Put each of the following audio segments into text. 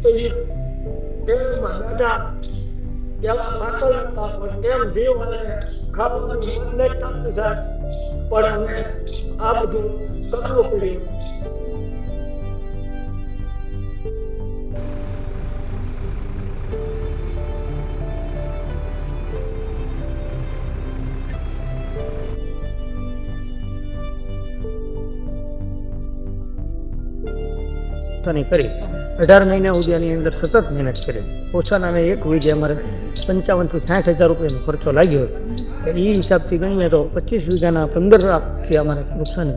પછી કેળમાં બેઠા પેલા પાકલ હતા પણ કેમ જીવ અને ખાવાનું મન નહીં થતું સાહેબ પણ અમે આ બધું કરવું પડ્યું પોતાની કરી અઢાર મહિના સુધી આની અંદર સતત મહેનત કરી. ઓછા નામે એક વીજે અમારે પંચાવનથી સાઠ હજાર રૂપિયાનો ખર્ચો લાગ્યો એ હિસાબથી ગણીએ તો પચીસ વીઘાના પંદર લાખથી અમારે નુકસાની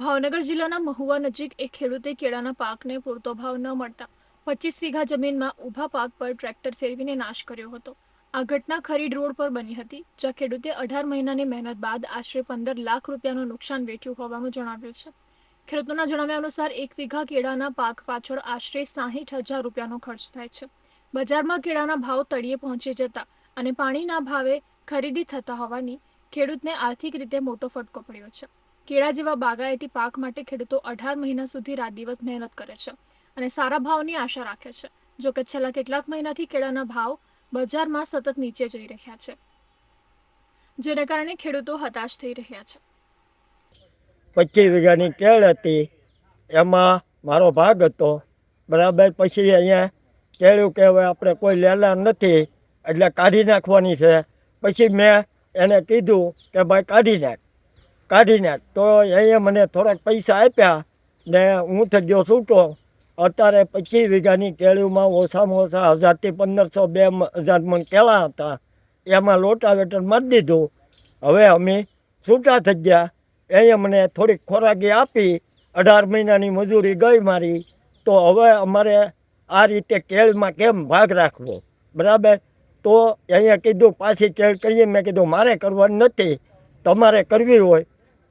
ભાવનગર જિલ્લાના મહુવા નજીક એક ખેડૂતે કેળાના પાકને પૂરતો ભાવ ન મળતા પચીસ વીઘા જમીનમાં ઊભા પાક પર ટ્રેક્ટર ફેરવીને નાશ કર્યો હતો. આ ઘટના ખરીડ રોડ પર બની હતી. જ્યાં ખેડૂતે અઢાર મહિનાની મહેનત બાદ આશરે પંદર લાખ રૂપિયાનું નુકસાન વેઠ્યું હોવાનું જણાવ્યું છે. ખેડૂતોના જણાવ્યા અનુસાર એક વીઘા કેળાના પાક પાછળ આશરે સાહીઠ હજાર રૂપિયાનો ખર્ચ થાય છે. બજારમાં કેળાના ભાવ તળિયે પહોંચી જતા અને પાણીના ભાવે ખરીદી થતા હોવાની ખેડૂતને આર્થિક રીતે મોટો ફટકો પડ્યો છે. કેળા જેવા બાગાયતી પાક માટે ખેડૂતો અઢાર મહિના સુધી રાત દિવસ મહેનત કરે છે અને સારા ભાવની આશા રાખે છે. જો કે છેલ્લા કેટલાક મહિનાથી કેળાના ભાવ બજારમાં સતત નીચે જઈ રહ્યા છે, જેને કારણે ખેડૂતો હતાશ થઈ રહ્યા છે. પચીસ વીઘાની કેળ હતી, એમાં મારો ભાગ હતો. બરાબર, પછી અહીંયા કેળું કે હવે આપણે કોઈ લેલા નથી, એટલે કાઢી નાખવાની છે. પછી મેં એને કીધું કે ભાઈ કાઢી નાખ કાઢી નાખ. તો અહીંયા મને થોડાક પૈસા આપ્યા ને હું થઈ ગયો છૂટો. અત્યારે પચીસ વીઘાની કેળુમાં ઓછામાં ઓછા હજારથી પંદરસો બે હજાર મણ કેળા હતા. એમાં લોટાવેટર મારી દીધું. હવે અમે છૂટા થઈ ગયા. એ અમને થોડીક ખોરાકી આપી. અઢાર મહિનાની મજૂરી ગઈ મારી. તો હવે અમારે આ રીતે કેળમાં કેમ ભાગ રાખવો? બરાબર? તો અહીંયા કીધું, પાછી કેળ કરીએ. મેં કીધું, મારે કરવાની નથી. તમારે કરવી હોય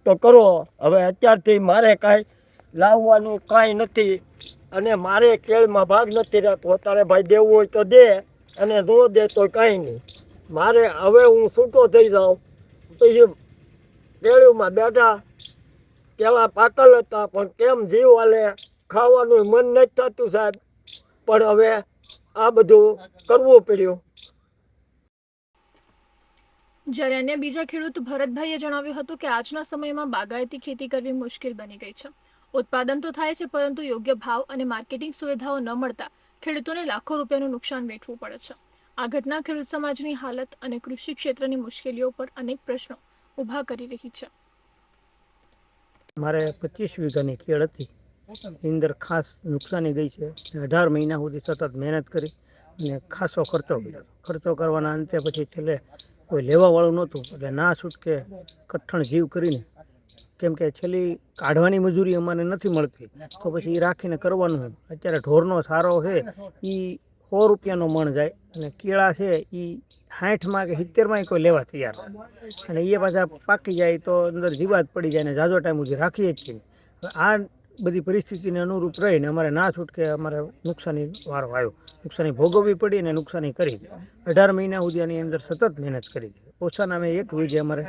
તો કરો. હવે અત્યારથી મારે કાંઈ લાવવાનું કાંઈ નથી અને મારે કેળમાં ભાગ નથી રહેતો. તારે ભાઈ દેવું હોય તો દે અને ન દે તો કાંઈ નહીં. મારે હવે હું છૂટો થઈ જાઉં. પછી કેળુમાં બેઠા પેલા પાકલ હતા, પણ કેમ જીવ હાલે? ખાવાનું મન નથી થતું સાહેબ. પણ હવે આ બધું કરવું પડ્યું. જ્યારે અન્ય બીજા ખેડૂત ભરતભાઈએ જણાવ્યું હતું કે આજના સમયમાં બાગાયતી ખેતી કરવી મુશ્કેલ બની ગઈ છે. ઉત્પાદન તો થાય છે, પરંતુ યોગ્ય ભાવ અને માર્કેટિંગ સુવિધાઓ ન મળતા ખેડૂતોને લાખો રૂપિયાનું નુકસાન વેઠવું પડે છે. આ ઘટના ખેડૂત સમાજની હાલત અને કૃષિ ક્ષેત્રની મુશ્કેલીઓ પર અનેક પ્રશ્નો ઊભા કરી રહી છે. મારે પચીસ વીઘાની ખેડ હતી. અંદર ખાસ નુકસાની ગઈ છે. અઢાર મહિના સુધી સતત મહેનત કરી અને ખાસો ખર્ચો ખર્ચો કરવાના અંતે પછી છેલ્લે કોઈ લેવાવાળું નહોતું. એટલે ના છૂટકે કઠણ જીવ કરીને કેમ કે છેલ્લી કાઢવાની મજૂરી અમારે નથી મળતી. તો પછી એ રાખીને કરવાનું એમ અત્યારે ઢોરનો સારો છે એ સો રૂપિયાનો મણ જાય અને કેળા છે એ સાઠમાં કે સિત્તેરમાં કોઈ લેવા તૈયાર હોય. અને એ પાછા પાકી જાય તો અંદર જીવાત પડી જાય ને જાજો ટાઈમ સુધી રાખીએ જ છીએ. આ બધી પરિસ્થિતિને અનુરૂપ રહીને અમારે ના છૂટકે અમારે નુકસાની વારો આવ્યો. નુકસાની ભોગવવી પડી અને નુકસાની કરી અઢાર મહિના સુધી આની અંદર સતત મહેનત કરી ઓછાના નામે એક વીઘે અમારે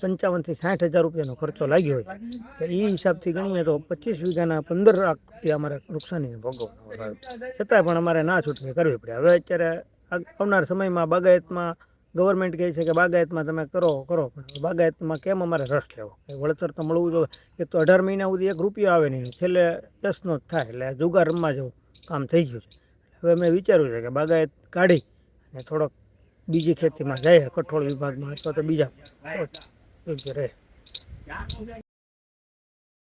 પંચાવનથી સાઠ હજાર રૂપિયાનો ખર્ચો લાગ્યો હોય. એ હિસાબથી ગણીએ તો પચીસ વીઘાના પંદર લાખ રૂપિયા અમારે નુકસાની ભોગવવાનો છતાંય પણ અમારે ના છૂટકે કરવી પડે. હવે અત્યારે આવનાર સમયમાં બાગાયતમાં ગવર્મેન્ટ કહે છે કે બાગાયતમાં તમે કરો કરો. પણ બાગાયતમાં કેમ અમારે રસ લેવો? વળતર તો મળવું જોઈએ એક તો અઢાર મહિના સુધી એક રૂપિયો આવે નહીં. છેલ્લે દસનો જ થાય. એટલે જુગાર રમવા જેવું કામ થઈ ગયું છે. હવે મેં વિચાર્યું છે કે બાગાયત કાઢી અને થોડોક બીજી ખેતીમાં જાય કઠોળ વિભાગમાં અથવા તો બીજા રહે.